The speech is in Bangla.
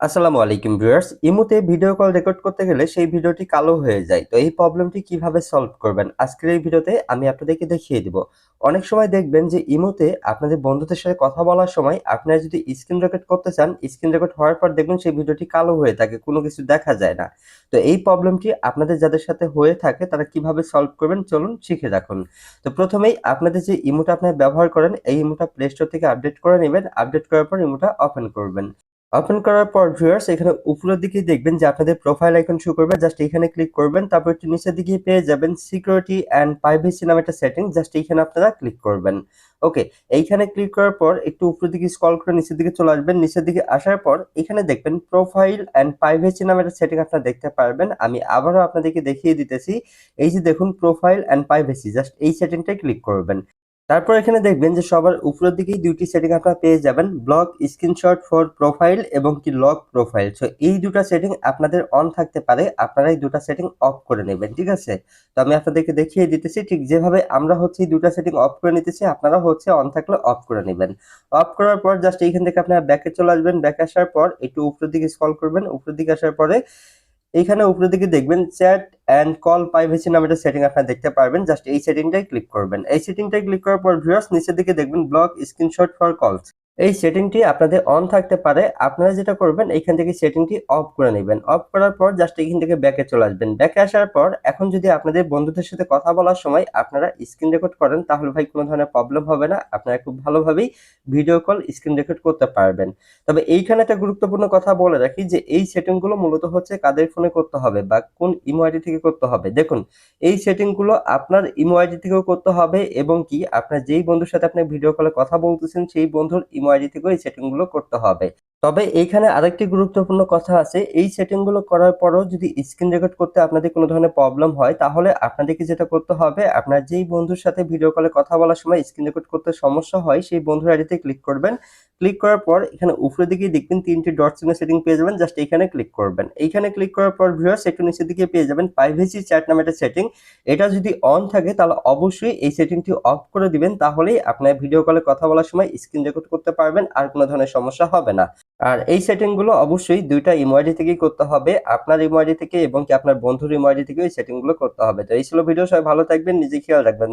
আসসালামু আলাইকুম ভিউয়ার্স। ইমোতে ভিডিও কল রেকর্ড করতে গেলে সেই ভিডিওটি কালো হয়ে যায়। তো এই প্রবলেমটি কীভাবে সলভ করবেন? আজকের এই ভিডিওতে আমি আপনাদেরকে দেখিয়ে দিব। অনেক সময় দেখবেন যে ইমোতে আপনাদের বন্ধুদের সাথে কথা বলার সময় আপনারা যদি স্ক্রিন রেকর্ড করতে চান, স্ক্রিন রেকর্ড হওয়ার পর দেখবেন সেই ভিডিওটি কালো হয়ে থাকে, কোনো কিছু দেখা যায় না। তো এই প্রবলেমটি আপনাদের যাদের সাথে হয়ে থাকে, তারা কীভাবে সলভ করবেন? চলুন শিখে রাখুন তো প্রথমেই আপনাদের যে ইমোটা আপনারা ব্যবহার করেন, এই ইমোটা প্লে স্টোর থেকে আপডেট করে নেবেন। আপডেট করার পর ইমোটা ওপেন করবেন। ওপেন করার পর ভিউয়ার্স এখানে উপরের দিকে দেখবেন যে আপনাদের প্রোফাইল আইকন শো করবে। জাস্ট এখানে ক্লিক করবেন, তারপর একটু নিচের দিকে পেয়ে যাবেন সিকিউরিটি অ্যান্ড প্রাইভেসি নামে একটা সেটিং জাস্ট এইখানে আপনারা ক্লিক করবেন। ওকে এইখানে ক্লিক করার পর একটু উপরের দিকে স্ক্রল করে নিচের দিকে চলে আসবেন। নিচের দিকে আসার পর এখানে দেখবেন প্রোফাইল অ্যান্ড প্রাইভেসি নামে একটা সেটিং আপনারা দেখতে পারবেন। আমি আবারও আপনাদেরকে দেখিয়ে দিতেছি। এই যে দেখুন প্রোফাইল অ্যান্ড প্রাইভেসি জাস্ট এই সেটিংটাই ক্লিক করবেন। তারপর এখানে দেখবেন যে সবার উপরের দিকেই দুইটি সেটিং আপনারা পেয়ে যাবেন ব্লক স্ক্রিনশট ফর প্রোফাইল এবং কি লক প্রোফাইল সো এই দুটো সেটিং আপনাদের অন থাকতে পারে, আপনারা এই দুটো সেটিং অফ করে নেবেন, ঠিক আছে? তো আমি আপনাদেরকে দেখিয়ে দিতেছি, ঠিক যেভাবে আমরা হচ্ছে এই দুটো সেটিং অফ করে নিতেছি, আপনারা হচ্ছে অন থাকলে অফ করে নেবেন। অফ করার পর জাস্ট এইখান থেকে আপনারা ব্যাকে চলে আসবেন ব্যাকে আসার পর একটু উপরের দিকে স্ক্রল করবেন, উপরের দিকে আসার পরে এইখানে উপরের দিকে দেখবেন চ্যাট অ্যান্ড কল প্রাইভেসি নামে একটা সেটিং আপনারা দেখতে পারবেন। জাস্ট এই সেটিংটাই ক্লিক করবেন। এই সেটিংটাই ক্লিক করার পর ভিউয়ার্স নিচের দিকে দেখবেন ব্লক স্ক্রিনশট ফর কলস এই সেটিংটি আপনাদের অন থাকতে পারে। আপনারা যেটা করবেন, এইখান থেকে সেটিংটি অফ করে নেবেন। অফ করার পর জাস্ট এইখান থেকে ব্যাকে চলে আসবেন। ব্যাকে আসার পর এখন যদি আপনাদের বন্ধুদের সাথে কথা বলার সময় আপনারা স্ক্রিন রেকর্ড করেন, তাহলে ভাই কোনো ধরনের প্রবলেম হবে না। আপনারা খুব ভালোভাবেই ভিডিও কল স্ক্রিন রেকর্ড করতে পারবেন। তবে এইখানে একটা গুরুত্বপূর্ণ কথা বলে রাখি যে, এই সেটিংগুলো মূলত হচ্ছে কাদের ফোনে করতে হবে বা কোন ইমো আইডি থেকে করতে হবে। দেখুন, এই সেটিংগুলো আপনার ইমো আইডি থেকেও করতে হবে এবং কি, আপনার যেই বন্ধুর সাথে আপনি ভিডিও কলে কথা বলতেছেন, সেই বন্ধুর ইমো আইডি থেকেও এই সেটিংগুলো করতে হবে। তবে এইখানে আরেকটি গুরুত্বপূর্ণ কথা আছে, এই সেটিংগুলো করার পরও যদি স্ক্রিন রেকর্ড করতে আপনাদের কোনো ধরনের প্রবলেম হয়, তাহলে আপনাদেরকে যেটা করতে হবে, আপনার যেই বন্ধুর সাথে ভিডিও কলে কথা বলার সময় স্ক্রিন রেকর্ড করতে সমস্যা হয়, সেই বন্ধুর আইডিতে ক্লিক করবেন। ক্লিক করার পর এখানে উপরের দিকে দেখবেন তিনটি ডট চিহ্ন সেটিং পেয়ে যাবেন জাস্ট এখানে ক্লিক করবেন। এইখানে ক্লিক করার পর ভিউয়ার্স একটু নিচের দিকে পেয়ে যাবেন প্রাইভেসি চ্যাট নামে একটা সেটিং এটা যদি অন থাকে, তাহলে অবশ্যই এই সেটিংটি অফ করে দিবেন, তাহলেই আপনার ভিডিও কলে কথা বলার সময় স্ক্রিন রেকর্ড করতে পারবেন, আর কোনো ধরনের সমস্যা হবে না। আর এই সেটিংগুলো অবশ্যই দুইটা ইমোআইডি থেকেই করতে হবে। আপনার ইমোআইডি থেকে এবং কি আপনার বন্ধুর ইমোআইডি থেকে এই সেটিংগুলো করতে হবে। তো এই ছিল ভিডিও সবাই ভালো থাকবেন, নিজে খেয়াল রাখবেন।